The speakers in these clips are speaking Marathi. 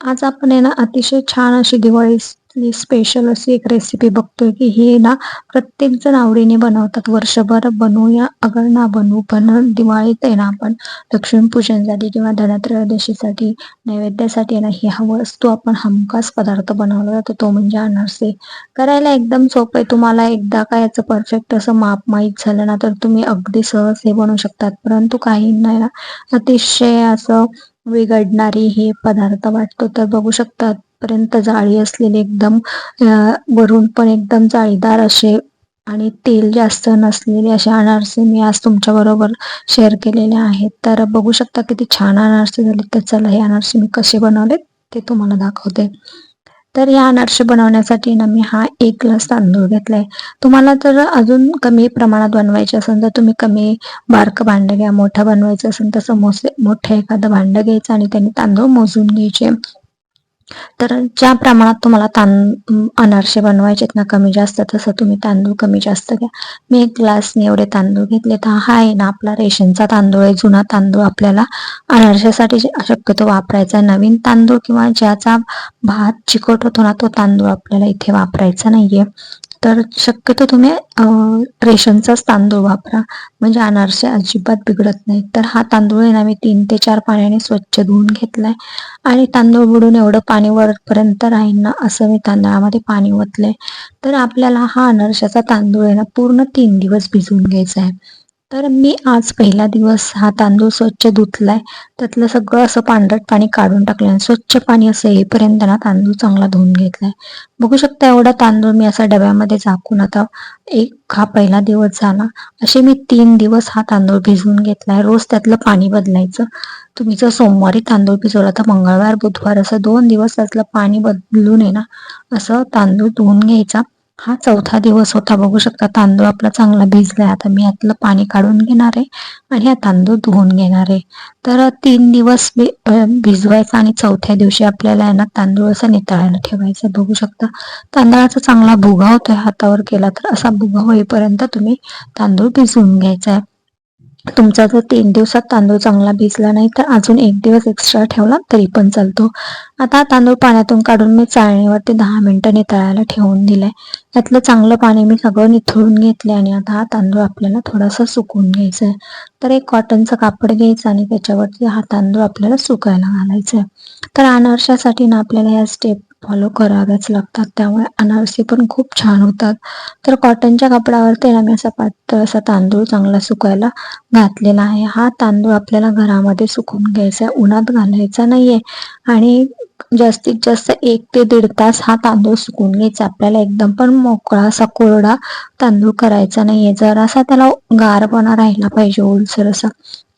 आज आपण आहे ना अतिशय छान अशी दिवाळी स्पेशल अशी एक रेसिपी बघतोय की ही ना प्रत्येक जण आवडीने बनवतात. वर्षभर बनवूया अगर ना बनवू पण दिवाळीत आहे ना आपण लक्ष्मीपूजनसाठी किंवा धनत्रयोदशीसाठी नैवेद्यासाठी आहे ना हा वस्तू आपण हमखास पदार्थ बनवला जातो तो म्हणजे अनारसे. करायला एकदम सोपं आहे. तुम्हाला एकदा काय याचं परफेक्ट असं माप माहीत झालं ना तर तुम्ही अगदी सहज हे बनवू शकतात. परंतु काही नाही ना अतिशय असं विघडणारी हे पदार्थ वाटतो तर बघू शकतात. पर्यंत जाळी असलेले एकदम वरून पण एकदम जाळीदार असे आणि तेल जास्त नसलेले असे अनारसे मी आज तुमच्या बरोबर शेअर केलेले आहेत. तर बघू शकता किती छान अनारसे झाले तर चला हे अनारसे मी कसे बनवले ते तुम्हाला दाखवते. तर या अनारसे बनवण्यासाठी ना मी हा एक ग्लास तांदूळ घेतलाय. तुम्हाला जर अजून कमी प्रमाणात बनवायचे असेल तर तुम्ही कमी बारक भांड घ्या मोठं बनवायचं असेल तर समोसे मोठं एखादं भांड घ्यायचं आणि त्याने तांदूळ मोजून घ्यायचे. तर ज्या प्रमाणात तुम्हाला तां अनारसे बनवायचे ना कमी जास्त तसं तुम्ही तांदूळ कमी जास्त घ्या. मी एक ग्लासने एवढे तांदूळ घेतले तर हा आहे ना आपला रेशनचा तांदूळ आहे. जुना तांदूळ आपल्याला अनारशासाठी शक्यतो वापरायचा नवीन तांदूळ किंवा ज्याचा भात चिकट होतो ना तो तांदूळ आपल्याला इथे वापरायचा नाहीये. तर शक्यतो तुम्ही रेशनचाच तांदूळ वापरा. म्हणजे अनारसे अजिबात बिघडत नाही तर हा तांदूळ आहे ना मी तीन ते चार पाण्याने स्वच्छ धुवून घेतलाय. आणि तांदूळ बुडून एवढं पाणी वरपर्यंत राहील ना असं मी तांदळामध्ये पाणी ओतलंय. तर आपल्याला हा अनारशाचा तांदूळ आहे ना पूर्ण तीन दिवस भिजवून घ्यायचा आहे. तर मी आज पहिला दिवस हा तांदूळ स्वच्छ धुतलाय. त्यातलं सगळं असं पांढरट पाणी काढून टाकलं आणि स्वच्छ पाणी असं येईपर्यंत ना तांदूळ चांगला धुवून घेतलाय. बघू शकता एवढा तांदूळ मी असा डब्यामध्ये झाकून आता एक हा पहिला दिवस झाला. असे मी तीन दिवस हा तांदूळ भिजवून घेतलाय. रोज त्यातलं पाणी बदलायचं. तुम्ही जर सोमवारी तांदूळ भिजवला तर मंगळवार बुधवार असं दोन दिवस त्यातलं पाणी बदलून आहे ना असं तांदूळ धुवून घ्यायचा. हा चौथा दिवस होता. बघू शकता तांदूळ आपला चांगला भिजलाय. आता मी यातलं पाणी काढून घेणार आहे आणि हा तांदूळ धुवून घेणार आहे. तर तीन दिवस भिजवायचा आणि चौथ्या दिवशी आपल्याला ना तांदूळ असा नितळायला ठेवायचा. बघू शकता तांदळाचा चांगला भुगा होतोय हातावर केला तर असा भुगा होईपर्यंत तुम्ही तांदूळ भिजवून घ्यायचा आहे. तुमचा जर तीन दिवसात तांदूळ चांगला भिजला नाही तर अजून एक दिवस एक्स्ट्रा ठेवला तरी पण चालतो. आता तांदूळ पाण्यातून काढून मी चाळणीवरती दहा मिनिटं नितळायला ठेवून दिलाय. त्यातलं चांगलं पाणी मी सगळं निथळून घेतले आणि आता हा तांदूळ आपल्याला थोडासा सुकून घ्यायचा आहे तर एक कॉटनचं कापड घ्यायचं आणि त्याच्यावरती हा तांदूळ आपल्याला सुकायला घालायचा आहे तर अनारशासाठी ना आपल्याला ह्या स्टेप फॉलो कराव्याच लागतात. त्यामुळे अनारसे पण खूप छान होतात. तर कॉटनच्या कपड्यावरती ना मी असा पातळ असा तांदूळ चांगला सुकायला घातलेला आहे. हा तांदूळ आपल्याला घरामध्ये सुकून घ्यायचा आहे. उन्हात घालायचा नाहीये. आणि जास्तीत जास्त एक ते दीड तास हा तांदूळ सुकून घ्यायचा. आपल्याला एकदम पण मोकळा असा कोरडा तांदूळ करायचा नाहीये. जरासा त्याला गारपणा राहिला पाहिजे ओलसर असा.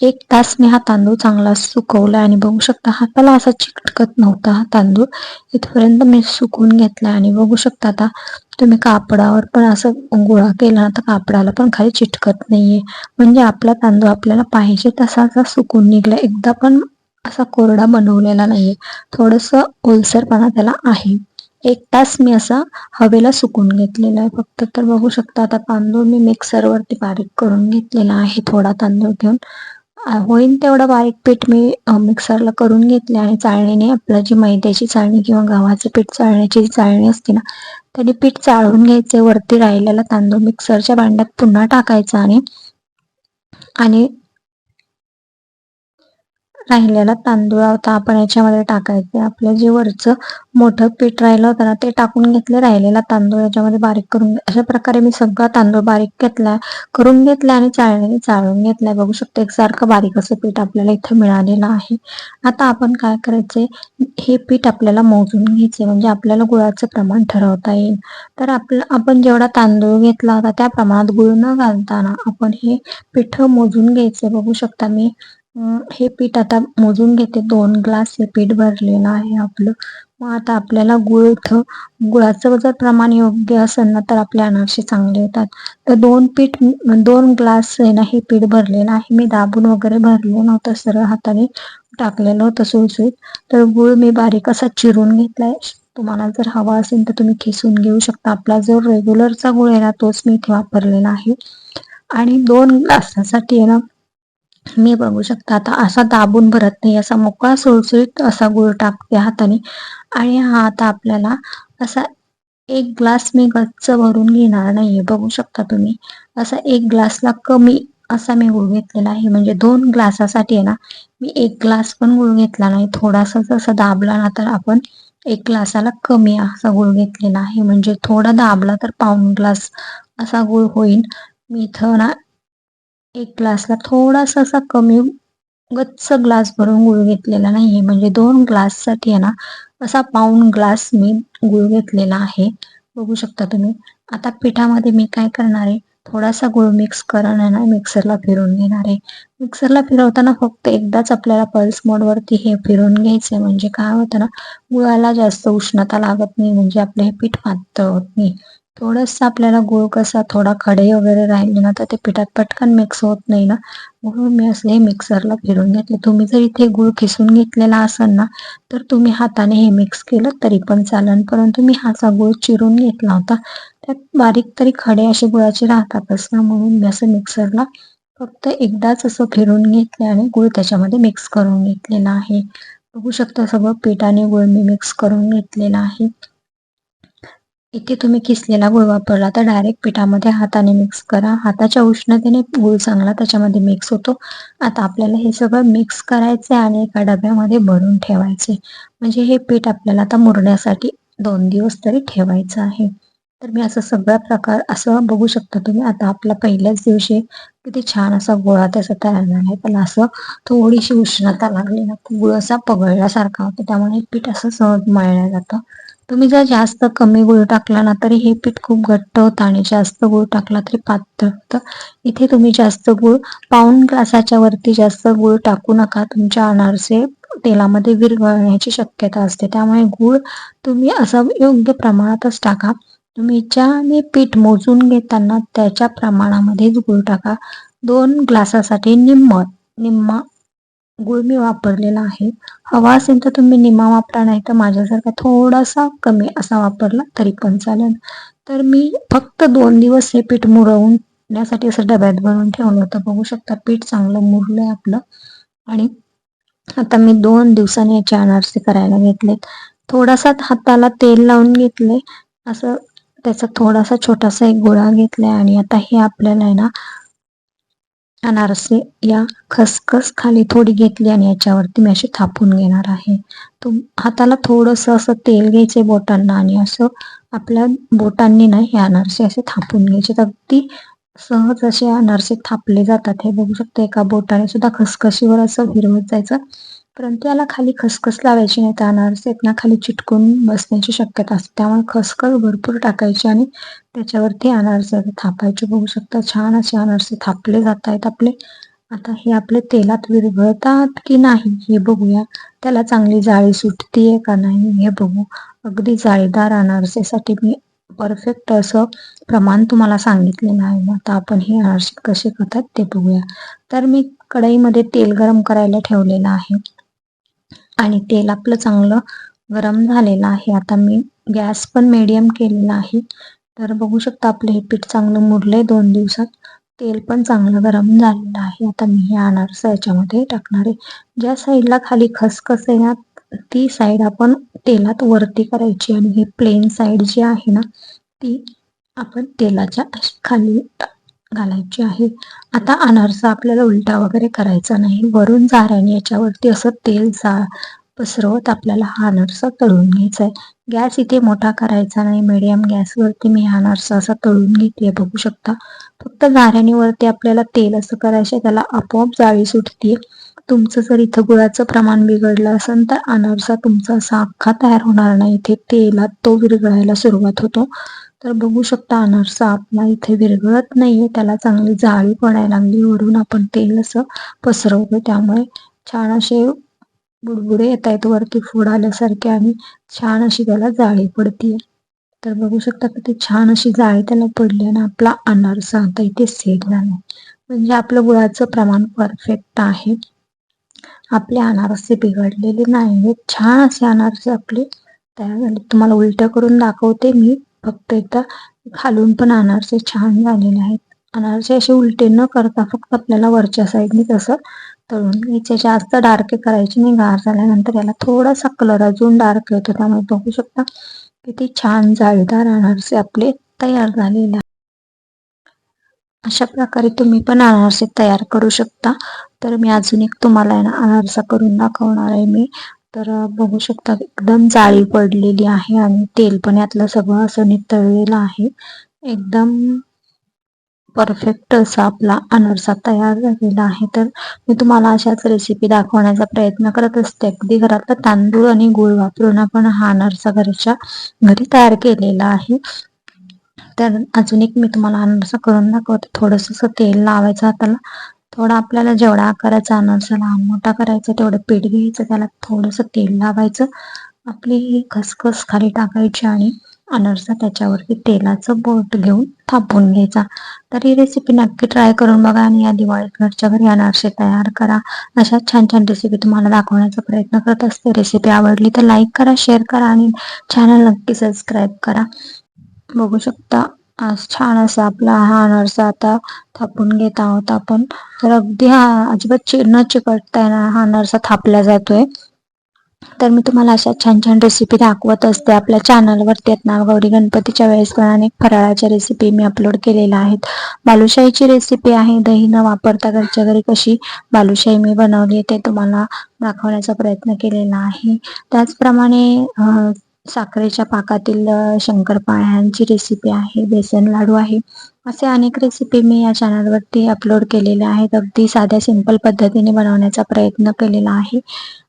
एक तास मी हा तांदूळ चांगला सुकवला आणि बघू शकता हाताला असा चिटकत नव्हता हा तांदूळ. इथपर्यंत मी सुकून घेतला आणि बघू शकता आता तुम्ही कापडावर पण असं गोळा केला ना तर कापडाला पण खाली चिटकत नाहीये. म्हणजे आपला तांदूळ आपल्याला पाहिजे तसा सुकून निघला एकदा पण असा कोरडा बनवलेला नाहीये. थोडस ओलसरपणा त्याला आहे. एक तास मी असा हवेला सुकून घेतलेला आहे. फक्त तर बघू शकता आता तांदूळ मी मिक्सरवरती बारीक करून घेतलेला आहे. थोडा तांदूळ घेऊन. होईन तेवढं बारीक पीठ मी मिक्सरला करून घेतले आणि चाळणीने आपलं जी मैद्याची चाळणी किंवा गव्हाचं पीठ चाळण्याची जी चाळणी असते ना त्याने पीठ चाळून घ्यायचे. वरती राहिलेला तांदूळ मिक्सरच्या भांड्यात पुन्हा टाकायचा आणि आणि राहिलेला तांदूळ होता आपण याच्यामध्ये टाकायचे. आपलं जे वरचं मोठं पीठ राहिलं होतं ना ते टाकून घेतले राहिलेला तांदूळ. याच्यामध्ये बारीक करून अशा प्रकारे मी सगळा तांदूळ बारीक घेतलाय करून घेतलाय आणि चाळणीने चाळून घेतलाय बघू शकतो एकसारखं बारीक असं पीठ आपल्याला इथं मिळालेलं आहे. आता आपण काय करायचे? हे पीठ आपल्याला मोजून घ्यायचे. म्हणजे आपल्याला गुळाचं प्रमाण ठरवता येईल. तर आपलं आपण जेवढा तांदूळ घेतला होता त्या प्रमाणात गुळ न घालताना आपण हे पीठ मोजून घ्यायचे. बघू शकता मी. हे पीठ आता मोजून घेते. दोन ग्लास हे पीठ भरलेलं आहे आपलं. मग आता आपल्याला गुळ इथं गुळाचं जर प्रमाण योग्य असेल ना तर आपले अनारसे चांगले होतात तर दोन पीठ दोन ग्लास आहे ना हे पीठ भरलेलं आहे. मी दाबून वगैरे भरले नव्हतं सरळ हाताने टाकलेलं होतं सुळसुळीत. तर गुळ मी बारीक असा चिरून घेतलाय. तुम्हाला जर हवा असेल तर तुम्ही खिसून घेऊ शकता. आपला जो रेग्युलरचा गुळ आहे ना तोच मी इथे वापरलेला आहे. आणि दोन ग्लासासाठी आहे ना मी बघू शकता. आता असा दाबून भरत नाही असा मोकळा सुळसुळीत असा गुळ टाकते हाताने. आणि हा आता आपल्याला असा एक ग्लास मी गच्च भरून घेणार नाहीये बघू शकता तुम्ही. असा एक ग्लासला कमी असा मी गुळ घेतलेला आहे. म्हणजे दोन ग्लासासाठी आहे ना मी एक ग्लास पण गुळ घेतला नाही. थोडासा जसा दाबला ना तर आपण एक ग्लासाला कमी असा गुळ घेतलेला आहे. म्हणजे थोडा दाबला तर पाऊन ग्लास असा गुळ होईल. मी इथं ना एक ग्लासला थोडासा असा कमी गच्च ग्लास भरून गुळ घेतलेला नाहीये. म्हणजे दोन ग्लाससाठी आहे ना असा पाऊन ग्लास मी गुळ घेतलेला आहे. बघू शकता तुम्ही. आता पिठामध्ये मी काय करणार आहे? थोडासा गुळ मिक्स करून आहे ना मिक्सरला फिरून घेणार आहे. मिक्सरला फिरवताना फक्त एकदाच आपल्याला पल्स मोडवरती हे फिरून घ्यायचंय. म्हणजे काय होतं ना गुळाला जास्त उष्णता लागत नाही. म्हणजे आपलं हे पीठ पातळ होत नाही. थोडंसं आपल्याला गुळ कसा थोडा खडे वगैरे राहिले ना तर ते पिठात पटकन मिक्स होत नाही ना. म्हणून मी असं हे मिक्सरला फिरून घेतले. तुम्ही जर इथे गुळ खिसून घेतलेला असाल ना तर तुम्ही हाताने हे मिक्स केलं तरी पण चालेल परंतु मी हाचा गुळ चिरून घेतला होता. त्यात बारीक तरी खडे असे गुळाचे राहतातच ना म्हणून मी असं मिक्सरला फक्त एकदाच असं फिरून घेतले आणि गुळ त्याच्यामध्ये मिक्स करून घेतलेला आहे. बघू शकता सगळं पीठ आणि गुळ मी मिक्स करून घेतलेला आहे. इथे तुम्ही किसलेला गुळ वापरला तर डायरेक्ट पिठामध्ये हाताने मिक्स करा. हाताच्या उष्णतेने गुळ चांगला त्याच्यामध्ये मिक्स होतो. आता आपल्याला हे सगळं मिक्स करायचं आहे आणि एका डब्यामध्ये भरून ठेवायचे म्हणजे हे पीठ आपल्याला आता मुरण्यासाठी दोन दिवस तरी ठेवायचं आहे. तर मी असं सगळा प्रकार असं बघू शकता तुम्ही. आता आपला पहिल्याच दिवशी किती छान असा गोळा त्याचा तयार झाला आहे त्याला असं थोडीशी उष्णता लागली ना गुळ असा पगळल्यासारखा होता. त्यामुळे पीठ असं सहज मळलं जातं. तुम्ही जर जास्त कमी गुळ टाकला ना तरी हे पीठ खूप घट्ट होतं आणि जास्त गुळ टाकला तरी पातळ होतं. इथे तुम्ही जास्त गुळ पाऊन ग्लासाच्या वरती जास्त गुळ टाकू नका. तुमच्या अनारसे तेलामध्ये विरघळण्याची शक्यता असते. त्यामुळे गुळ तुम्ही असं योग्य प्रमाणातच टाका. तुम्ही ज्याने पीठ मोजून घेताना त्याच्या प्रमाणामध्येच गुळ टाका. दोन ग्लासासाठी निम्म निम्मा गुळ मी वापरलेला आहे. हवा असेल तर तुम्ही निमा वापरा नाही तर माझ्यासारखा थोडासा कमी असा वापरला तरी पण चालेल. तर मी फक्त दोन दिवस हे पीठ मुरवून मुरवण्यासाठी असं डब्यात भरून ठेवलं होतं. बघू शकता पीठ चांगलं मुरलंय आपलं. आणि आता मी दोन दिवसांनी याचे अनारसे करायला घेतलेत. थोडासा हाताला तेल लावून घेतले असं त्याचा थोडासा छोटासा एक गोळा घेतलाय आणि आता हे आपल्याला आहे ना अनारसे या खसखस खाली थोडी घेतली आणि याच्यावरती मी अशी थापून घेणार आहे. तो हाताला थोडस असं तेल घ्यायचे बोटांना आणि असं आपल्या बोटांनी ना हे अनारसे असे थापून घ्यायचे. अगदी सहज असे अनारसे थापले जातात. हे बघू शकता एका बोटाने सुद्धा खसखशीवर असं फिरवत जायचं. परंतु याला खाली खसखस लावायची नाही तर अनारसे खाली चिटकून बसण्याची शक्यता असते. त्यामुळे खसखस भरपूर टाकायची आणि त्याच्यावरती अनारसे थापायचे. बघू शकता छान असे अनारसे थापले जात आहेत आपले. आता हे आपले तेलात विरघळतात की नाही हे बघूया. त्याला चांगली जाळी सुटतीये का नाही हे बघू. अगदी जाळीदार अनारसेसाठी मी परफेक्ट असं प्रमाण तुम्हाला सांगितलेलं आहे आता आपण हे अनारसे कसे करतात ते बघूया. तर मी कढईमध्ये तेल गरम करायला ठेवलेलं आहे. आणि तेल आपलं चांगलं गरम झालेलं आहे. आता मी गॅस पण मीडियम केलेला आहे. तर बघू शकता आपलं हे पीठ चांगलं मुरलंय दोन दिवसात. तेल पण चांगलं गरम झालेलं आहे. आता मी हे अनारस याच्यामध्ये टाकणार आहे. ज्या साईडला खाली खसखस आहे ना ती साईड आपण तेलात वरती करायची. आणि हे प्लेन साईड जी आहे ना ती आपण तेलाच्या खाली घालायची आहे. आता अनारसा आपल्याला उलटा वगैरे करायचा नाही. वरून झाऱ्याने याच्यावरती असं तेल जा. पसरवत आपल्याला हा अनारसा तळून घ्यायचा आहे. गॅस इथे मोठा करायचा नाही. मीडियम गॅसवरती मी हा अनारसा असा तळून घेते बघू शकता. फक्त झाऱ्याने वरती आपल्याला तेल असं करायचं त्याला आपोआप जाळी सुटते तुमचं जर इथं गुळाचं प्रमाण बिघडलं असेल तर अनारसा तुमचा असा अख्खा तयार होणार नाही. इथे तेलात तो विरघळायला सुरुवात होतो. तर बघू शकता अनारसा आपला इथे विरघळत नाहीये. त्याला चांगली जाळी पडायला लागली. वरून आपण तेल असं पसरवतो त्यामुळे छान असे बुडबुडे येत आहेत. वरती फोड आल्यासारखे आणि छान अशी त्याला जाळी पडतीये. तर बघू शकता किती छान अशी जाळी त्याला पडली आणि आपला अनारसा आता इथे सेट झाला म्हणजे आपलं गुळाचं प्रमाण परफेक्ट आहे. आपले अनारसे बिघडलेले नाही छान असे अनारसे आपले. तयार झाले तुम्हाला उलट्या करून दाखवते मी. फक्त एकदा खालून पण अनारसे छान झालेले आहेत. अनारसे असे उलटे न करता फक्त आपल्याला वरच्या साईडने तसं तळून घ्यायचे. जास्त डार्क करायचे नाही गार झाल्यानंतर याला थोडासा कलर अजून डार्क येतो. त्यामुळे बघू शकता किती छान जाळीदार अनारसे आपले तयार झालेले अशा प्रकारे तुम्ही पण अनारसे तयार करू शकता. तर मी अजून एक तुम्हाला आहे ना अनारसा करून दाखवणार आहे मी. तर बघू शकता एकदम जाळी पडलेली आहे आणि तेल पण यातलं सगळं असं नितळलेलं आहे. एकदम परफेक्ट असा आपला अनारसा तयार झालेला आहे. तर मी तुम्हाला अशाच रेसिपी दाखवण्याचा प्रयत्न करत असते. अगदी घरातला तांदूळ आणि गुळ वापरून आपण हा अनारसा घरच्या घरी तयार केलेला आहे. तर अजून एक मी तुम्हाला अनारसा करून दाखवते. थोडस तेल लावायचं हाताला. थोडा आपल्याला जेवढा आकाराचा अनारसा लहान मोठा करायचा तेवढं पीठ घ्यायचं त्याला थोडस तेल लावायचं. आपली ही खसखस खाली टाकायची आणि अनारसा त्याच्यावरती तेलाचं बोट घेऊन थापून घ्यायचा. तर ही रेसिपी नक्की ट्राय करून बघा आणि या दिवाळीत घरच्या घरी अनारसे तयार करा. अशा छान छान रेसिपी तुम्हाला दाखवण्याचा प्रयत्न करत असते. रेसिपी आवडली तर लाईक करा शेअर करा आणि चॅनल नक्की सबस्क्राईब करा. बघू शकता. आज छान असा आपला हा अनारसा आता थापून घेत आहोत आपण. तर अगदी हा अजिबात न चिकटता हा अनारसा थापला जातोय. तर मी तुम्हाला अशा छान छान रेसिपी दाखवत असते. आपल्या चॅनलवरती आहेत ना गौरी गणपतीच्या वेळेस पण अनेक फराळाच्या रेसिपी मी अपलोड केलेल्या आहेत. बालुशाहीची रेसिपी आहे. दही न वापरता घरच्या घरी कशी बालुशाही मी बनवली ते तुम्हाला दाखवण्याचा प्रयत्न केलेला आहे. त्याचप्रमाणे साखरेच्या पाकातील शंकरपाळ्यांची रेसिपी आहे बेसन लाडू आहे. असे अनेक रेसिपी मी या चॅनलवरती अपलोड केलेल्या आहेत. अगदी साध्या सिंपल पद्धतीने बनवण्याचा प्रयत्न केलेला आहे.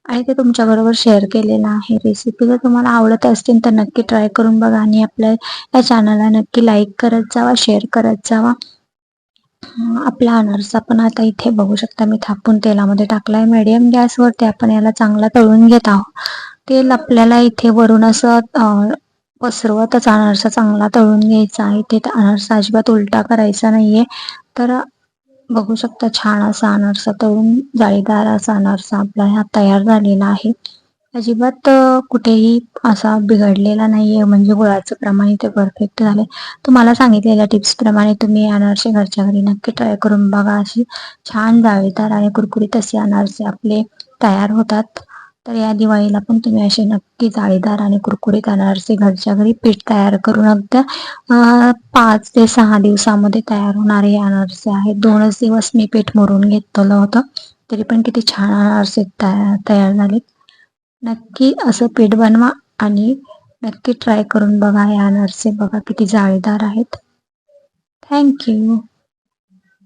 आणि ते तुमच्याबरोबर शेअर केलेलं आहे. रेसिपी जर तुम्हाला आवडत असतील तर नक्की ट्राय करून बघा आणि आपल्या या चॅनलला नक्की लाईक करत जावा शेअर करत जावा. आपला अनारसा पण आता इथे बघू शकता मी थापून तेलामध्ये टाकलाय. मीडियम गॅसवरती आपण याला चांगला तळून घेत आहोत. तेल आपल्याला इथे वरून असं पसरवतच अनारसा चांगला तळून घ्यायचा आहे. इथे अनारसा अजिबात उलटा करायचा नाहीये. तर बघू शकता छान असा अनारसा तळून जाळीदार असा अनारसा आपला हा तयार झालेला आहे. अजिबात कुठेही असा बिघडलेला नाहीये. म्हणजे गुळाचं प्रमाण इथे परफेक्ट झाले तुम्हाला सांगितलेल्या टिप्स प्रमाणे तुम्ही अनारसे घरच्या घरी नक्की ट्राय करून बघा. अशी छान जाळीदार आणि कुरकुरीत असे अनारसे आपले तयार होतात. तर या दिवाळीला पण तुम्ही असे नक्की जाळीदार आणि कुरकुरीत अनारसे घरच्या घरी पीठ तयार करून अगदी पाच ते सहा दिवसामध्ये तयार होणारे अनारसे आहेत दोनच दिवस मी पीठ मोरून घेतलं होतं. तरी पण किती छान अनारसे तयार झालेत. नक्की असं पीठ बनवा आणि नक्की ट्राय करून बघा. हे अनारसे बघा किती जाळीदार आहेत. थँक्यू